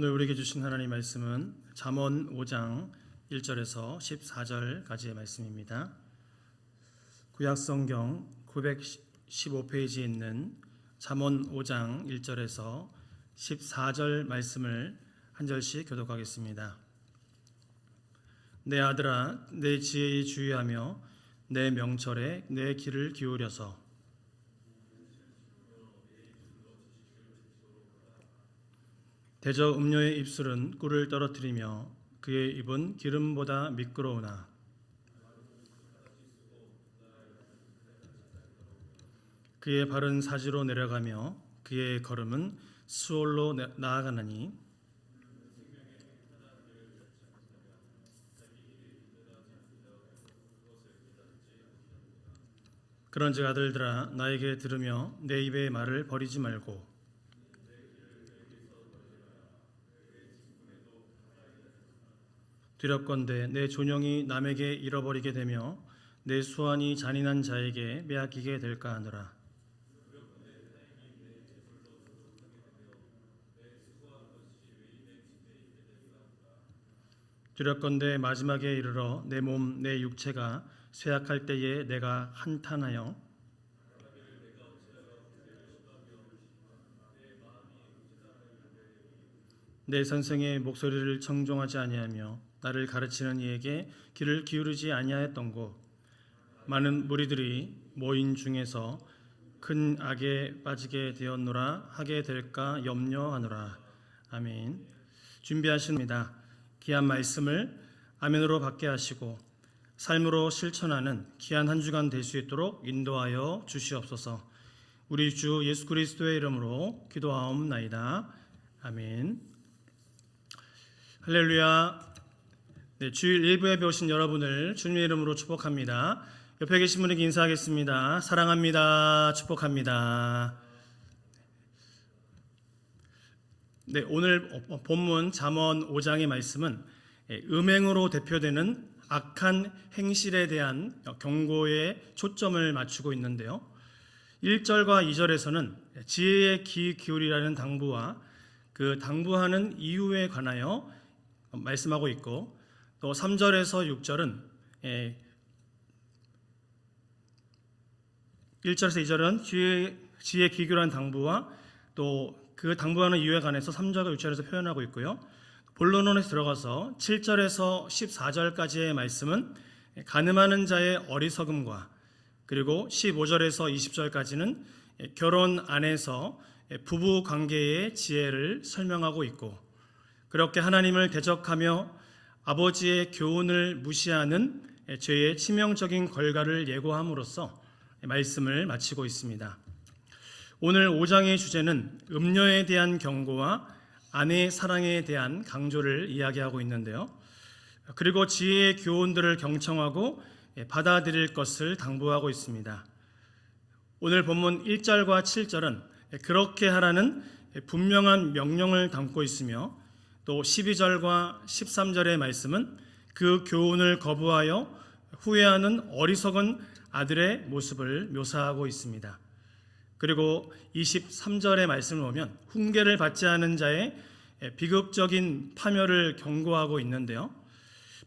오늘 우리에게 주신 하나님 말씀은 잠언 5장 1절에서 14절까지의 말씀입니다. 구약 성경 915페이지에 있는 잠언 5장 1절에서 14절 말씀을 한 절씩 교독하겠습니다. 내 아들아 내 지혜에 주의하며 내 명철에 내 귀를 기울여서 대저 음료의 입술은 꿀을 떨어뜨리며 그의 입은 기름보다 미끄러우나 그의 발은 사지로 내려가며 그의 걸음은 수월로 내- 나아가나니 그런즉 아들들아 나에게 들으며 내 입의 말을 버리지 말고 두렵건대 내 존영이 남에게 잃어버리게 되며 내 수완이 잔인한 자에게 빼앗기게 될까 하노라. 두렵건대 마지막에 이르러 내 몸 내 육체가 쇠약할 때에 내가 한탄하여 내 선생의 목소리를 청종하지 아니하며 나를 가르치는 이에게 귀를 기울이지 아니하였던고. 많은 무리들이 모인 중에서 큰 악에 빠지게 되었노라. 하게 될까 염려하노라. 아멘. 준비하십니다. 귀한 말씀을 아멘으로 받게 하시고 삶으로 실천하는 귀한 한 주간 될 수 있도록 인도하여 주시옵소서. 우리 주 예수 그리스도의 이름으로 기도하옵나이다. 아멘. 할렐루야. 네, 주일 일부에 배우신 여러분을 주님의 이름으로 축복합니다. 옆에 계신 분에게 인사하겠습니다. 사랑합니다. 축복합니다. 네, 오늘 본문 잠언 5장의 말씀은 예, 음행으로 대표되는 악한 행실에 대한 경고에 초점을 맞추고 있는데요. 1절과 2절에서는 지혜의 귀 기울이라는 당부와 그 당부하는 이유에 관하여 말씀하고 있고 또 3절에서 6절은 예, 1절에서 2절은 지혜, 지혜 기교란 당부와 또 그 당부하는 이유에 관해서 3절과 6절에서 표현하고 있고요. 본론론에 들어가서 7절에서 14절까지의 말씀은 가늠하는 자의 어리석음과 그리고 15절에서 20절까지는 결혼 안에서 부부 관계의 지혜를 설명하고 있고 그렇게 하나님을 대적하며 아버지의 교훈을 무시하는 죄의 치명적인 결과를 예고함으로써 말씀을 마치고 있습니다. 오늘 5장의 주제는 음녀에 대한 경고와 아내의 사랑에 대한 강조를 이야기하고 있는데요. 그리고 지혜의 교훈들을 경청하고 받아들일 것을 당부하고 있습니다. 오늘 본문 1절과 7절은 그렇게 하라는 분명한 명령을 담고 있으며 또 12절과 13절의 말씀은 그 교훈을 거부하여 후회하는 어리석은 아들의 모습을 묘사하고 있습니다. 그리고 23절의 말씀을 보면 훈계를 받지 않은 자의 비극적인 파멸을 경고하고 있는데요.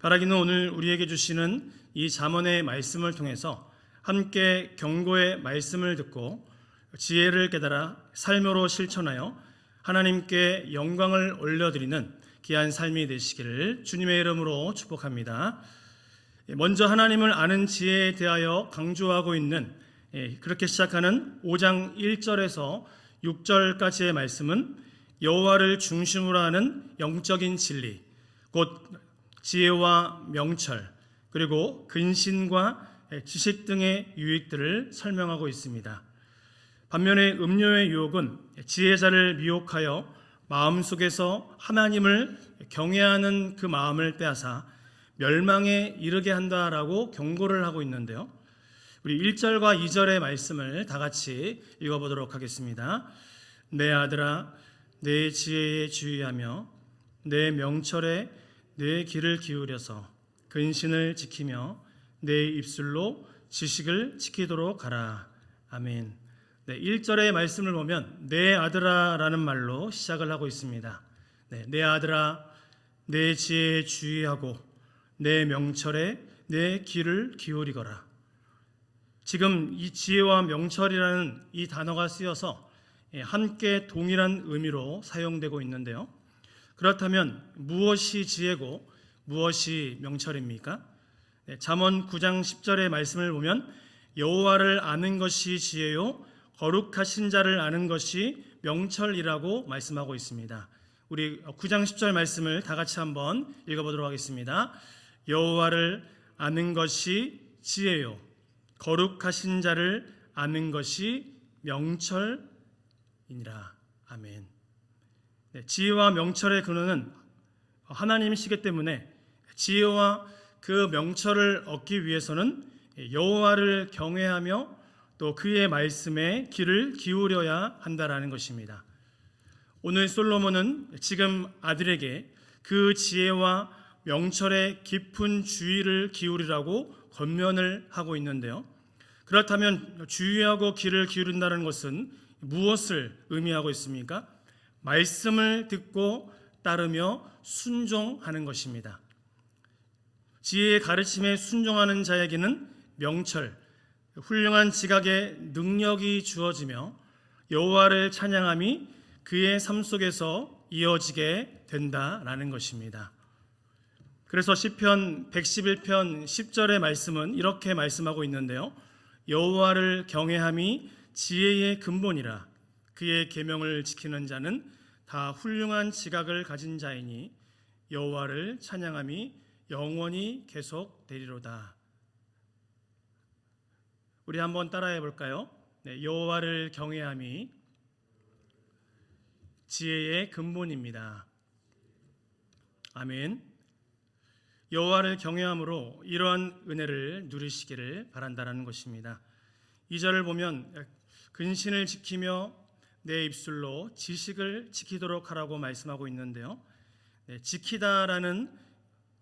바라기는 오늘 우리에게 주시는 이 잠언의 말씀을 통해서 함께 경고의 말씀을 듣고 지혜를 깨달아 삶으로 실천하여 하나님께 영광을 올려드리는 귀한 삶이 되시기를 주님의 이름으로 축복합니다. 먼저 하나님을 아는 지혜에 대하여 강조하고 있는 예, 그렇게 시작하는 5장 1절에서 6절까지의 말씀은 여호와를 중심으로 하는 영적인 진리, 곧 지혜와 명철, 그리고 근신과 지식 등의 유익들을 설명하고 있습니다. 반면에 음료의 유혹은 지혜자를 미혹하여 마음속에서 하나님을 경외하는 그 마음을 빼앗아 멸망에 이르게 한다라고 경고를 하고 있는데요. 우리 1절과 2절의 말씀을 다 같이 읽어보도록 하겠습니다. 내 아들아, 내 지혜에 주의하며 내 명철에 내 귀를 기울여서 근신을 지키며 내 입술로 지식을 지키도록 하라. 아멘. 네, 1절의 말씀을 보면 내 아들아라는 말로 시작을 하고 있습니다. 네, 내 아들아 내 지혜에 주의하고 내 명철에 내 귀를 기울이거라. 지금 이 지혜와 명철이라는 이 단어가 쓰여서 예, 함께 동일한 의미로 사용되고 있는데요. 그렇다면 무엇이 지혜고 무엇이 명철입니까? 네, 잠언 9장 10절의 말씀을 보면 여호와를 아는 것이 지혜요 거룩하신 자를 아는 것이 명철이라고 말씀하고 있습니다. 우리 9장 10절 말씀을 다 같이 한번 읽어보도록 하겠습니다. 여호와를 아는 것이 지혜요 거룩하신 자를 아는 것이 명철이니라. 아멘. 네, 지혜와 명철의 근원은 하나님이시기 때문에 지혜와 그 명철을 얻기 위해서는 여호와를 경외하며 또 그의 말씀에 귀를 기울여야 한다라는 것입니다. 오늘 솔로몬은 지금 아들에게 그 지혜와 명철의 깊은 주의를 기울이라고 권면을 하고 있는데요. 그렇다면 주의하고 귀를 기울인다는 것은 무엇을 의미하고 있습니까? 말씀을 듣고 따르며 순종하는 것입니다. 지혜의 가르침에 순종하는 자에게는 명철, 훌륭한 지각의 능력이 주어지며 여호와를 찬양함이 그의 삶 속에서 이어지게 된다라는 것입니다. 그래서 시편 111편 10절의 말씀은 이렇게 말씀하고 있는데요. 여호와를 경외함이 지혜의 근본이라 그의 계명을 지키는 자는 다 훌륭한 지각을 가진 자이니 여호와를 찬양함이 영원히 계속되리로다. 우리 한번 따라해 볼까요? 네, 여호와를 경외함이 지혜의 근본입니다. 아멘. 여호와를 경외함으로 이러한 은혜를 누리시기를 바란다라는 것입니다. 이 절을 보면 근신을 지키며 내 입술로 지식을 지키도록 하라고 말씀하고 있는데요. 네, 지키다라는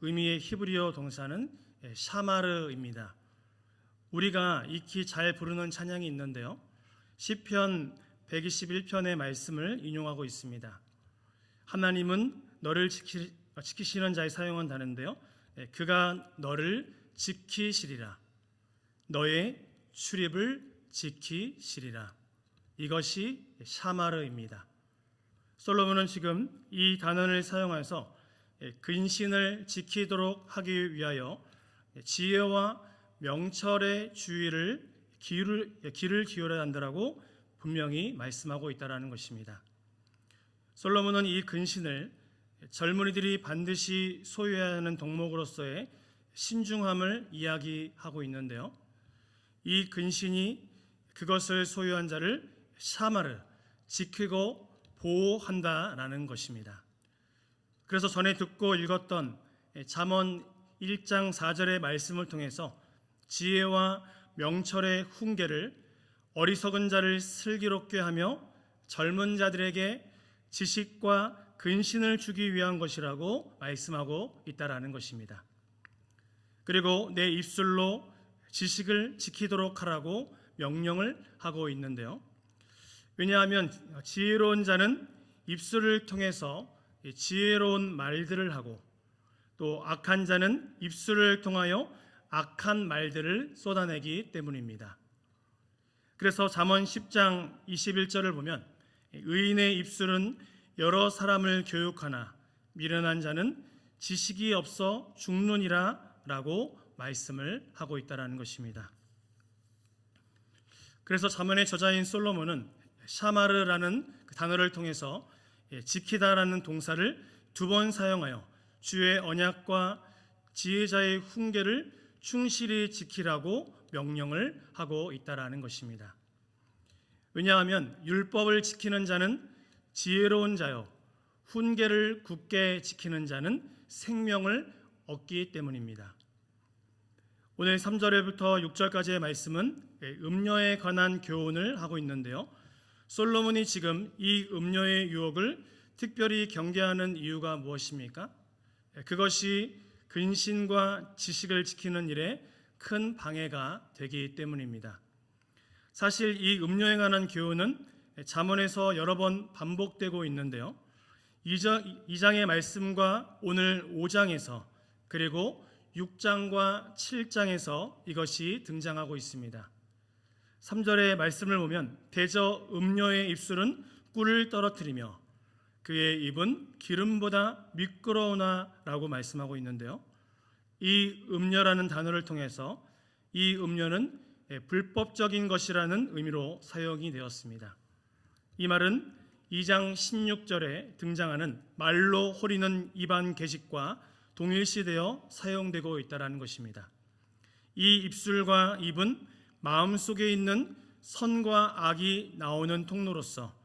의미의 히브리어 동사는 예, 샤마르입니다. 우리가 익히 잘 부르는 찬양이 있는데요. 시편 121편의 말씀을 인용하고 있습니다. 하나님은 너를 지키, 지키시는 자의 사용은 다른데요. 예, 그가 너를 지키시리라. 너의 출입을 지키시리라. 이것이 샤마르입니다. 솔로몬은 지금 이 단어를 사용해서 예, 근신을 지키도록 하기 위하여 지혜와 명철의 주의를 기를, 기를 기울여야 한다라고 분명히 말씀하고 있다라는 것입니다. 솔로몬은 이 근신을 젊은이들이 반드시 소유해야 하는 덕목으로서의 신중함을 이야기하고 있는데요. 이 근신이 그것을 소유한 자를 샤마르 지키고 보호한다라는 것입니다. 그래서 전에 듣고 읽었던 잠언 1장 4절의 말씀을 통해서 지혜와 명철의 훈계를 어리석은 자를 슬기롭게 하며 젊은 자들에게 지식과 근신을 주기 위한 것이라고 말씀하고 있다라는 것입니다. 그리고 내 입술로 지식을 지키도록 하라고 명령을 하고 있는데요. 왜냐하면 지혜로운 자는 입술을 통해서 지혜로운 말들을 하고 또 악한 자는 입술을 통하여 악한 말들을 쏟아내기 때문입니다. 그래서 잠언 10장 21절을 보면 의인의 입술은 여러 사람을 교육하나 미련한 자는 지식이 없어 죽느니라라고 말씀을 하고 있다라는 것입니다. 그래서 잠언의 저자인 솔로몬은 샤마르라는 그 단어를 통해서 지키다라는 동사를 두 번 사용하여 주의 언약과 지혜자의 훈계를 충실히 지키라고 명령을 하고 있다라는 것입니다. 왜냐하면 율법을 지키는 자는 지혜로운 자요 훈계를 굳게 지키는 자는 생명을 얻기 때문입니다. 오늘 3절부터 6절까지의 말씀은 음녀에 관한 교훈을 하고 있는데요. 솔로몬이 지금 이 음료의 유혹을 특별히 경계하는 이유가 무엇입니까? 그것이 근신과 지식을 지키는 일에 큰 방해가 되기 때문입니다. 사실 이 음료에 관한 교훈은 잠언에서 여러 번 반복되고 있는데요. 2장, 의 말씀과 오늘 5장에서 그리고 6장과 7장에서 이것이 등장하고 있습니다. 3절의 말씀을 보면 대저 음녀의 입술은 꿀을 떨어뜨리며 그의 입은 기름보다 미끄러우나라고 말씀하고 있는데요. 이 음녀라는 단어를 통해서 이 음녀는 불법적인 것이라는 의미로 사용이 되었습니다. 이 말은 2장 16절에 등장하는 말로 호리는 입안 계식과 동일시되어 사용되고 있다라는 것입니다. 이 입술과 입은 마음 속에 있는 선과 악이 나오는 통로로서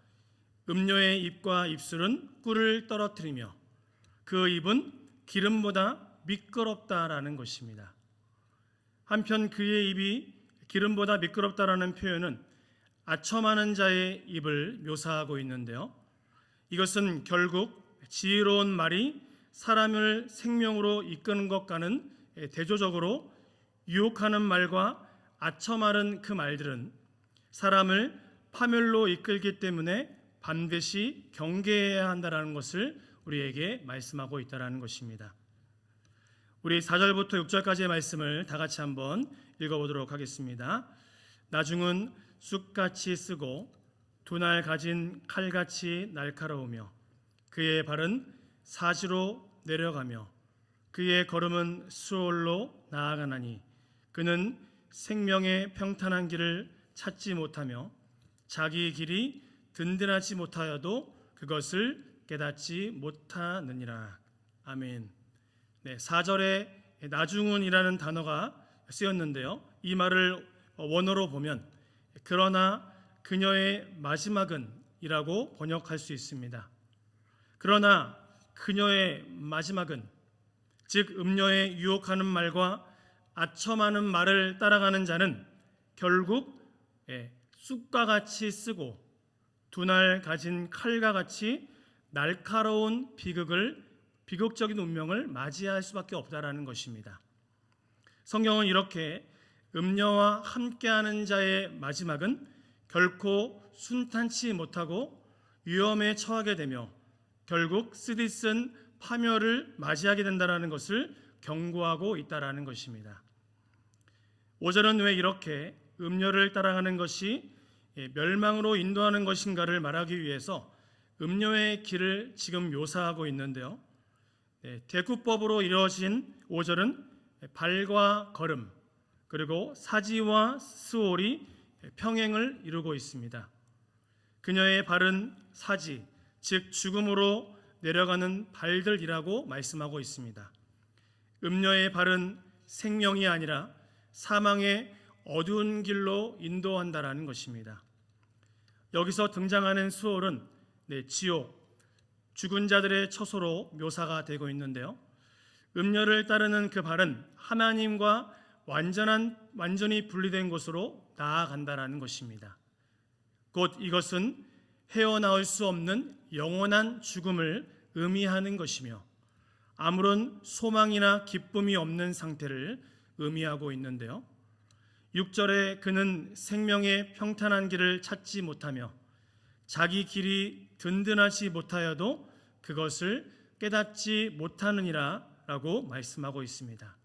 음료의 입과 입술은 꿀을 떨어뜨리며 그 입은 기름보다 미끄럽다라는 것입니다. 한편 그의 입이 기름보다 미끄럽다라는 표현은 아첨하는 자의 입을 묘사하고 있는데요. 이것은 결국 지혜로운 말이 사람을 생명으로 이끄는 것과는 대조적으로 유혹하는 말과 아첨하는 그 말들은 사람을 파멸로 이끌기 때문에 반드시 경계해야 한다라는 것을 우리에게 말씀하고 있다라는 것입니다. 우리 4절부터 6절까지의 말씀을 다 같이 한번 읽어보도록 하겠습니다. 나중은 쑥같이 쓰고 두날 가진 칼같이 날카로우며 그의 발은 사지로 내려가며 그의 걸음은 수월로 나아가나니 그는 생명의 평탄한 길을 찾지 못하며 자기 길이 든든하지 못하여도 그것을 깨닫지 못하느니라. 아멘. 네, 4절에 나중은이라는 단어가 쓰였는데요. 이 말을 원어로 보면 그러나 그녀의 마지막은이라고 번역할 수 있습니다. 그러나 그녀의 마지막은 즉 음녀의 유혹하는 말과 아첨하는 말을 따라가는 자는 결국 예, 쑥과 같이 쓰고 두날 가진 칼과 같이 날카로운 비극을 비극적인 운명을 맞이할 수밖에 없다라는 것입니다. 성경은 이렇게 음녀와 함께하는 자의 마지막은 결코 순탄치 못하고 위험에 처하게 되며 결국 쓰디쓴 파멸을 맞이하게 된다라는 것을 경고하고 있다라는 것입니다. 5절은 왜 이렇게 음녀를 따라가는 것이 멸망으로 인도하는 것인가를 말하기 위해서 음녀의 길을 지금 묘사하고 있는데요. 네, 대구법으로 이루어진 5절은 발과 걸음 그리고 사지와 스올이 평행을 이루고 있습니다. 그녀의 발은 사지 즉 죽음으로 내려가는 발들이라고 말씀하고 있습니다. 음녀의 발은 생명이 아니라 사망의 어두운 길로 인도한다라는 것입니다. 여기서 등장하는 수월은 네, 지옥, 죽은 자들의 처소로 묘사가 되고 있는데요. 음녀를 따르는 그 발은 하나님과 완전한 완전히 분리된 곳으로 나아간다라는 것입니다. 곧 이것은 헤어나올 수 없는 영원한 죽음을 의미하는 것이며 아무런 소망이나 기쁨이 없는 상태를 의미하고 있는데요. 6절에 그는 생명의 평탄한 길을 찾지 못하며 자기 길이 든든하지 못하여도 그것을 깨닫지 못하느니라 라고 말씀하고 있습니다.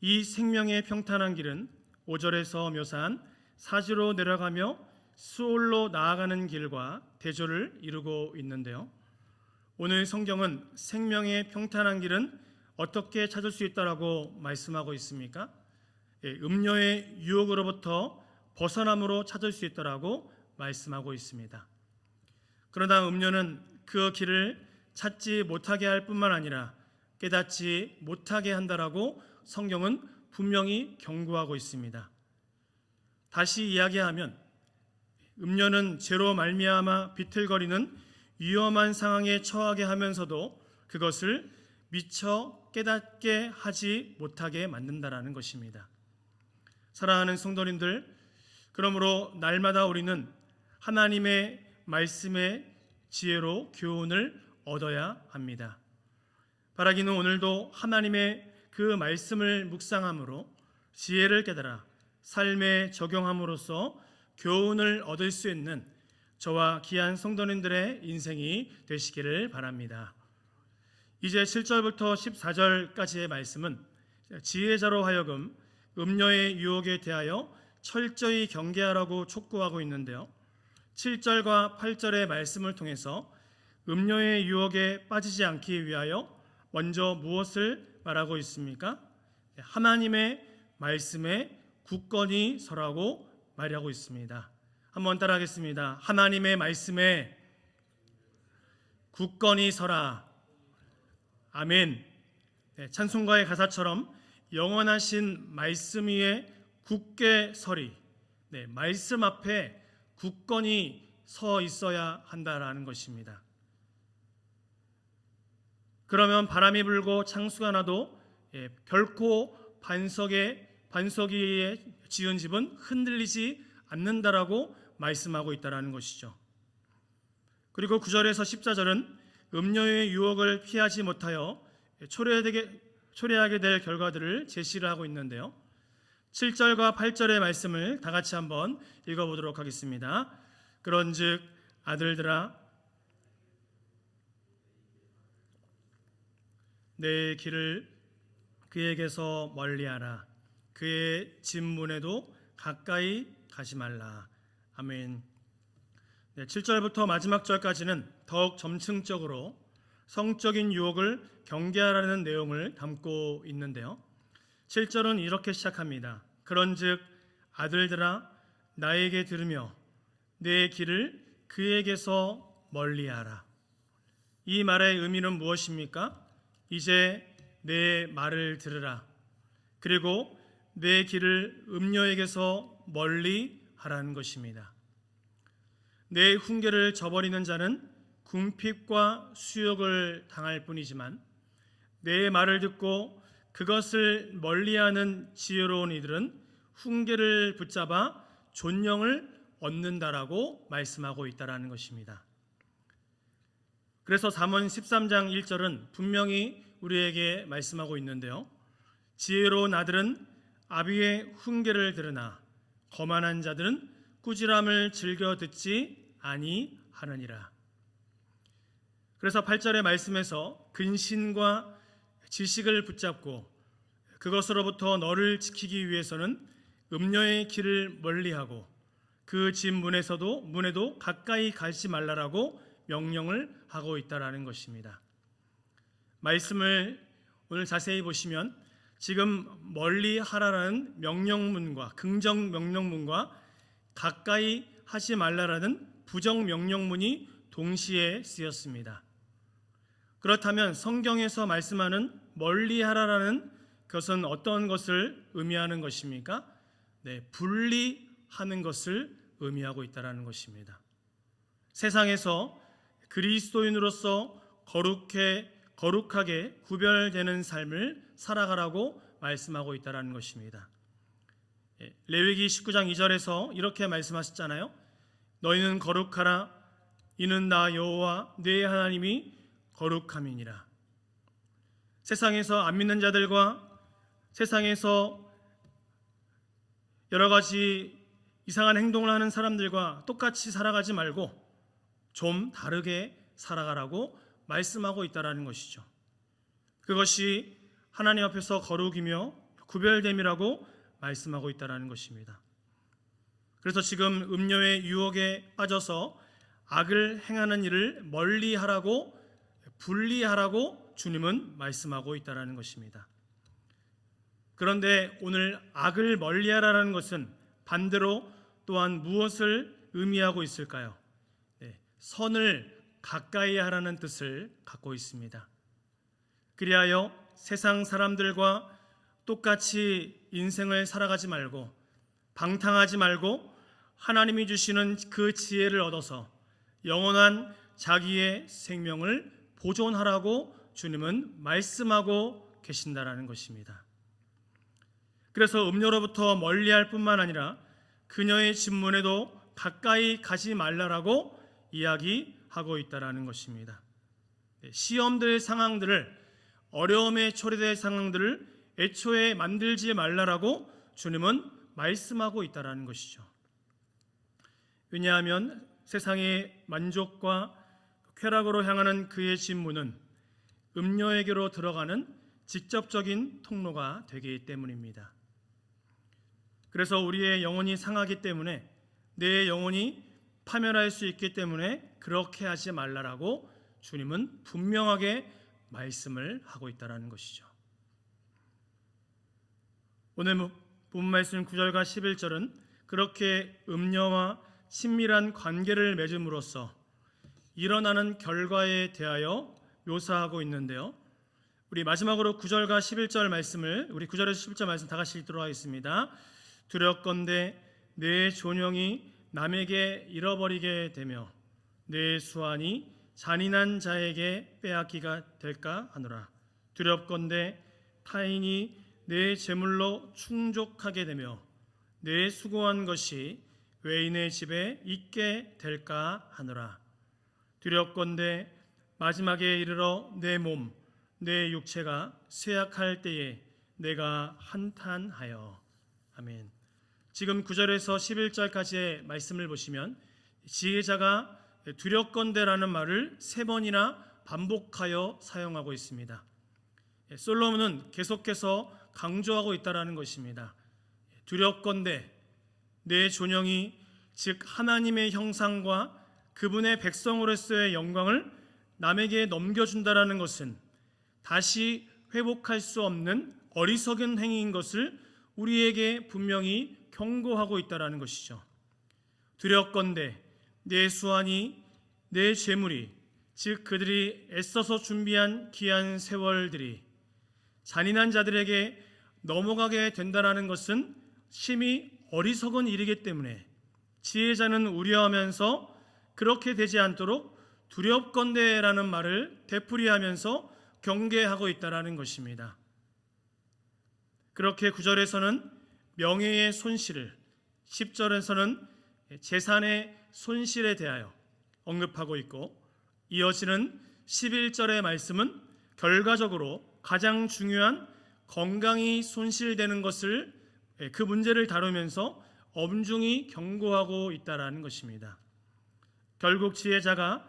이 생명의 평탄한 길은 5절에서 묘사한 사지로 내려가며 수올로 나아가는 길과 대조를 이루고 있는데요. 오늘 성경은 생명의 평탄한 길은 어떻게 찾을 수 있다라고 말씀하고 있습니까? 예, 음료의 유혹으로부터 벗어남으로 찾을 수 있다라고 말씀하고 있습니다. 그러나 음료는 그 길을 찾지 못하게 할 뿐만 아니라 깨닫지 못하게 한다라고 성경은 분명히 경고하고 있습니다. 다시 이야기하면 음료는 죄로 말미암아 비틀거리는 위험한 상황에 처하게 하면서도 그것을 미처 깨닫게 하지 못하게 만든다라는 것입니다. 사랑하는 성도님들, 그러므로 날마다 우리는 하나님의 말씀의 지혜로 교훈을 얻어야 합니다. 바라기는 오늘도 하나님의 그 말씀을 묵상함으로 지혜를 깨달아 삶에 적용함으로써 교훈을 얻을 수 있는 저와 귀한 성도님들의 인생이 되시기를 바랍니다. 이제 7절부터 14절까지의 말씀은 지혜자로 하여금 음녀의 유혹에 대하여 철저히 경계하라고 촉구하고 있는데요. 7절과 8절의 말씀을 통해서 음녀의 유혹에 빠지지 않기 위하여 먼저 무엇을 말하고 있습니까? 하나님의 말씀에 굳건히 서라고 말하고 있습니다. 한번 따라하겠습니다. 하나님의 말씀에 굳건히 서라. 아멘. 네, 찬송가의 가사처럼 영원하신 말씀 위에 굳게 서리. 네, 말씀 앞에 굳건히 서 있어야 한다라는 것입니다. 그러면 바람이 불고 창수가 나도 예, 결코 반석에 반석 위에 지은 집은 흔들리지 않는다라고 말씀하고 있다라는 것이죠. 그리고 9절에서 14절은 음료의 유혹을 피하지 못하여 초래하게, 초래하게 될 결과들을 제시를 하고 있는데요. 7절과 8절의 말씀을 다 같이 한번 읽어보도록 하겠습니다. 그런즉 아들들아 내 길을 그에게서 멀리하라 그의 집문에도 가까이 가지 말라 아멘. 네, 7절부터 마지막 절까지는 더욱 점층적으로 성적인 유혹을 경계하라는 내용을 담고 있는데요. 7절은 이렇게 시작합니다. 그런즉 아들들아 나에게 들으며 내 길을 그에게서 멀리하라. 이 말의 의미는 무엇입니까? 이제 내 말을 들으라. 그리고 내 길을 음녀에게서 멀리 하라는 것입니다. 내 훈계를 저버리는 자는 궁핍과 수욕을 당할 뿐이지만 내 말을 듣고 그것을 멀리하는 지혜로운 이들은 훈계를 붙잡아 존영을 얻는다라고 말씀하고 있다라는 것입니다. 그래서 잠언 13장 1절은 분명히 우리에게 말씀하고 있는데요. 지혜로운 아들은 아비의 훈계를 들으나 거만한 자들은 꾸지람을 즐겨 듣지 아니하느니라. 그래서 8절의 말씀에서 근신과 지식을 붙잡고 그것으로부터 너를 지키기 위해서는 음녀의 길을 멀리하고 그 집 문에서도 문에도 가까이 가지 말라라고 명령을 하고 있다라는 것입니다. 말씀을 오늘 자세히 보시면 지금 멀리 하라라는 명령문과 긍정 명령문과 가까이 하지 말라라는 부정 명령문이 동시에 쓰였습니다. 그렇다면 성경에서 말씀하는 멀리 하라라는 것은 어떤 것을 의미하는 것입니까? 네, 분리하는 것을 의미하고 있다라는 것입니다. 세상에서 그리스도인으로서 거룩해 거룩하게 구별되는 삶을 살아가라고 말씀하고 있다라는 것입니다. 예, 레위기 19장 2절에서 이렇게 말씀하셨잖아요. 너희는 거룩하라 이는 나 여호와 네 하나님이 거룩함이니라. 세상에서 안 믿는 자들과 세상에서 여러 가지 이상한 행동을 하는 사람들과 똑같이 살아가지 말고 좀 다르게 살아가라고 말씀하고 있다라는 것이죠. 그것이 하나님 앞에서 거룩이며 구별됨이라고 말씀하고 있다라는 것입니다. 그래서 지금 음료의 유혹에 빠져서 악을 행하는 일을 멀리 하라고 분리하라고 주님은 말씀하고 있다라는 것입니다. 그런데 오늘 악을 멀리하라는 것은 반대로 또한 무엇을 의미하고 있을까요? 네, 선을 가까이 하라는 뜻을 갖고 있습니다. 그리하여 세상 사람들과 똑같이 인생을 살아가지 말고 방탕하지 말고 하나님이 주시는 그 지혜를 얻어서 영원한 자기의 생명을 보존하라고 주님은 말씀하고 계신다라는 것입니다. 그래서 음료로부터 멀리할 뿐만 아니라 그녀의 집문에도 가까이 가지 말라라고 이야기하고 있다라는 것입니다. 시험들 상황들을 어려움에 초래될 상황들을 애초에 만들지 말라라고 주님은 말씀하고 있다라는 것이죠. 왜냐하면 세상의 만족과 쾌락으로 향하는 그의 진문은 음녀에게로 들어가는 직접적인 통로가 되기 때문입니다. 그래서 우리의 영혼이 상하기 때문에 내 영혼이 파멸할 수 있기 때문에 그렇게 하지 말라라고 주님은 분명하게 말씀을 하고 있다라는 것이죠. 오늘 본 말씀 9절과 11절은 그렇게 음녀와 친밀한 관계를 맺음으로써 일어나는 결과에 대하여 묘사하고 있는데요. 우리 마지막으로 9절과 11절 말씀을 우리 9절에서 11절 말씀 다 같이 읽도록 하겠습니다. 두렵건대 내 존영이 남에게 잃어버리게 되며 내 수완이 잔인한 자에게 빼앗기가 될까 하노라. 두렵건대 타인이 내 재물로 충족하게 되며 내 수고한 것이 외인의 집에 있게 될까 하노라. 두렵건대 마지막에 이르러 내 몸, 내 육체가 쇠약할 때에 내가 한탄하여 아멘. 지금 9절에서 11절까지의 말씀을 보시면 지혜자가 두렵건대라는 말을 세 번이나 반복하여 사용하고 있습니다. 솔로몬은 계속해서 강조하고 있다라는 것입니다. 두렵건대 내 존영이 즉 하나님의 형상과 그분의 백성으로서의 영광을 남에게 넘겨준다라는 것은 다시 회복할 수 없는 어리석은 행위인 것을 우리에게 분명히 경고하고 있다라는 것이죠. 두렵건대 내 수완이 내 재물이 즉 그들이 애써서 준비한 귀한 세월들이 잔인한 자들에게 넘어가게 된다라는 것은 심히 어리석은 일이기 때문에 지혜자는 우려하면서 그렇게 되지 않도록 두렵건대라는 말을 되풀이하면서 경계하고 있다라는 것입니다. 그렇게 9절에서는 명예의 손실을 10절에서는 재산의 손실에 대하여 언급하고 있고 이어지는 11절의 말씀은 결과적으로 가장 중요한 건강이 손실되는 것을 그 문제를 다루면서 엄중히 경고하고 있다라는 것입니다. 결국 지혜자가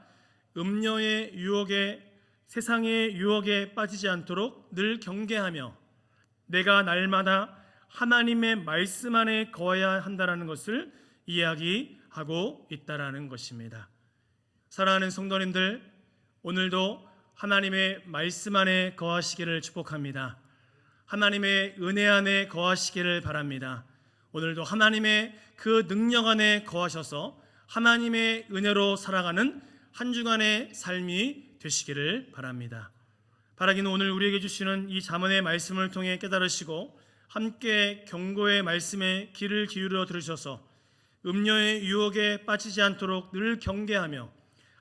음녀의 유혹에 세상의 유혹에 빠지지 않도록 늘 경계하며 내가 날마다 하나님의 말씀 안에 거해야 한다라는 것을 이야기하고 있다라는 것입니다. 사랑하는 성도님들, 오늘도 하나님의 말씀 안에 거하시기를 축복합니다. 하나님의 은혜 안에 거하시기를 바랍니다. 오늘도 하나님의 그 능력 안에 거하셔서 하나님의 은혜로 살아가는 한 주간의 삶이 되시기를 바랍니다. 바라기는 오늘 우리에게 주시는 이 자문의 말씀을 통해 깨달으시고 함께 경고의 말씀에 귀를 기울여 들으셔서 음녀의 유혹에 빠지지 않도록 늘 경계하며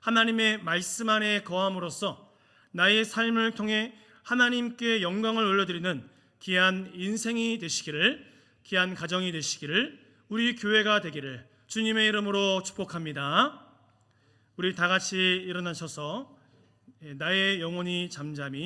하나님의 말씀 안에 거함으로써 나의 삶을 통해 하나님께 영광을 올려드리는 귀한 인생이 되시기를 귀한 가정이 되시기를 우리 교회가 되기를 주님의 이름으로 축복합니다. 우리 다 같이 일어나셔서 나의 영혼이 잠잠히